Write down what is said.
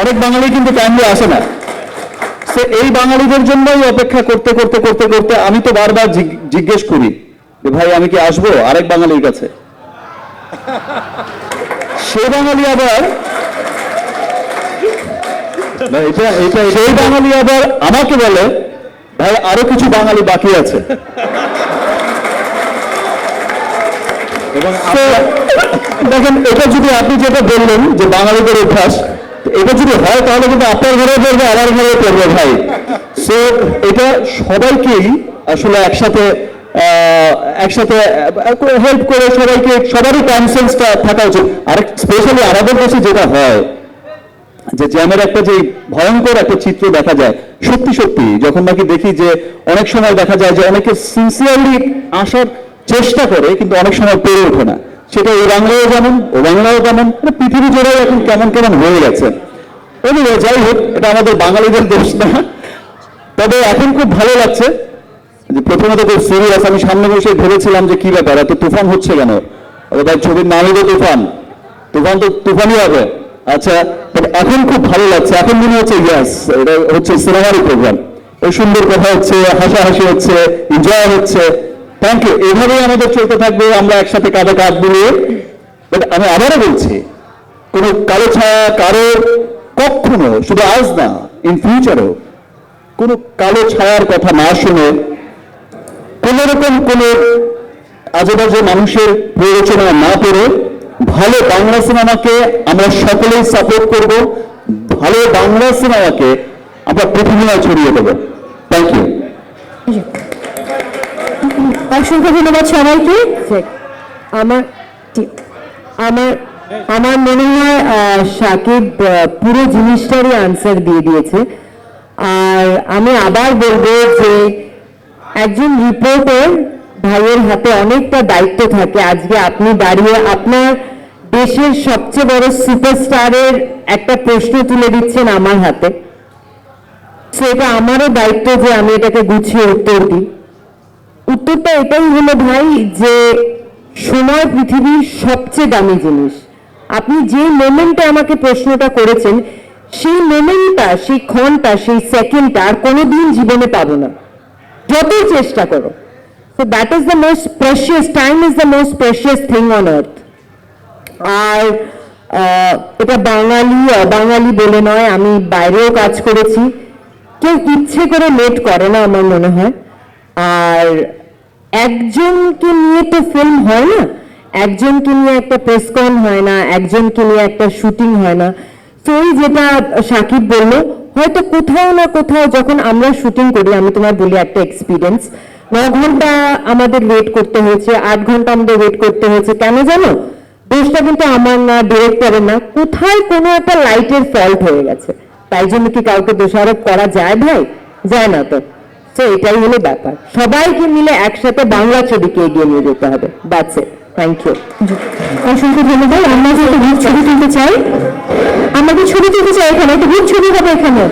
অনেক বাঙালি কিন্তু টাইমলি আসে না। সে এই বাঙালিদের জন্যই অপেক্ষা করতে করতে করতে করতে আমি তো বারবার জিজ্ঞেস করি যে ভাই আমি কি আসব আরেক বাঙালির কাছে? সে বাঙালি আবার এটা এটা সেই বাঙালি আবার আমাকে বলে ভাই আরও কিছু বাঙালি বাকি আছে। এবং দেখেন এটা যদি আপনি যেটা বললেন যে বাঙালিদের অভ্যাস এটা যদি হয়, তাহলে কিন্তু আপনার ঘরে পড়বে, আমার ঘরে পড়বে ভাই। সো এটা সবাইকেই আসলে একসাথে একসাথে হেল্প করে সবাইকে, সবারই কনসেন্সটা থাকা উচিত। আর স্পেশালি আমাদের কাছে যেটা হয়, যে জ্যামের একটা যে ভয়ঙ্কর একটা চিত্র দেখা যায়, সত্যি সত্যি, যখন নাকি দেখি যে অনেক সময় দেখা যায় যে অনেকে সিনসিয়ারলি আসার চেষ্টা করে, কিন্তু অনেক সময় পেরে ওঠে না। সেটা এই বাংলাও যেমন ও বাংলাও তেমন মানে পৃথিবী জুড়ে এখন কেমন কেমন হয়ে গেছে। Anyway, যাই হোক এটা আমাদের বাঙালিদের দোষ না। তবে এখন খুব ভালো লাগছে যে প্রথমত খুব সিরিয়াস আমি সামনে বসে ভেবেছিলাম যে কি ব্যাপার এত তুফান হচ্ছে কেন? ভাই ছবির নামই তো তুফান। তুফান তো তুফানই হবে। আচ্ছা এখন খুব ভালো লাগছে এখন মনে হচ্ছে ইয়াস এটা হচ্ছে সিনেমারই প্রোগ্রাম এই সুন্দর কথা হচ্ছে হাসাহাসি হচ্ছে এনজয় হচ্ছে। থ্যাংক ইউ এভাবেই আমাদের চলতে থাকবে, আমরা একসাথে কাঁধে কাঁধ মিলিয়ে। বাট আমি আবারও বলছি, কোনো কালো ছায়া কারও কখনো, শুধু আজ না ইন ফিউচারও কোনো কালো ছায়ার কথা না শুনে কোন রকম কোনো আজেবাজে মানুষের প্ররোচনা না করে ভালো বাংলা সিনেমাকে আমরা সকলেই সাপোর্ট করব, ভালো বাংলা সিনেমাকে আমরা পৃথিবীতে ছড়িয়ে দেবো। থ্যাংক ইউ অসংখ্য ধন্যবাদ সবাইকে। আমার ঠিক- আমার আমার মনে হয় সাকিব পুরো জিনিসটারই আনসার দিয়ে দিয়েছে। আর আমি আবার বলব যে একজন রিপোর্টার ভাইয়ের হাতে অনেকটা দায়িত্ব থাকে। আজকে আপনি দাঁড়িয়ে আপনার দেশের সবচেয়ে বড় সুপারস্টারের একটা প্রশ্ন তুলে দিচ্ছেন আমার হাতে। সেটা আমারও দায়িত্ব যে আমি এটাকে গুছিয়ে উত্তর দিই। উত্তরটা এটাই হলো ভাই যে সময় পৃথিবীর সবচেয়ে দামি জিনিস। আপনি যে মোমেন্টে আমাকে প্রশ্নটা করেছেন, সেই মোমেন্টটা, সেই ক্ষণটা, সেই সেকেন্ডটা আর কোনোদিন জীবনে পাবো না। যতই চেষ্টা করো। তো that is the most precious time is the most precious thing on earth আর এটা বাঙালি, অবাঙালি বলে নয়, আমি বাইরেও কাজ করেছি। কেউ ইচ্ছে করে লেট করে না আমার মনে হয়। আর একজনকে নিয়ে তো ফিল্ম হয় না? একজনকে নিয়ে একটা প্রেসকন হয় না, একজনকে নিয়ে একটা শুটিং হয় না। তো যেটা সাকিব বলল, হয়তো কোথাও না কোথাও যখন আমরা শুটিং করি, আমি তোমার বলি একটা এক্সপিরিয়েন্স ন ঘণ্টা আমাদের ওয়েট করতে হয়েছে, আট ঘণ্টা আমাদের ওয়েট করতে হয়েছে। কেন জানো? দোষটা কিন্তু আমার না ডিরেক্টরের না, কোথায় কোনো একটা লাইটের ফল্ট হয়ে গেছে। তাই জন্য কি কাউকে দোষারোপ করা যায় ভাই? যায় না তো। তো এটাই হলো ব্যাপার। সবাইকে মিলে একসাথে বাংলা ছবিকে এগিয়ে নিয়ে যেতে হবে। বাচ্চা থ্যাংক ইউ অসংখ্য ধন্যবাদ। আমরা যেহেতু ছবি তুলতে চাই, আমাদের ছবি তুলতে চাই এখানে, একটা ছবি হবে এখানে।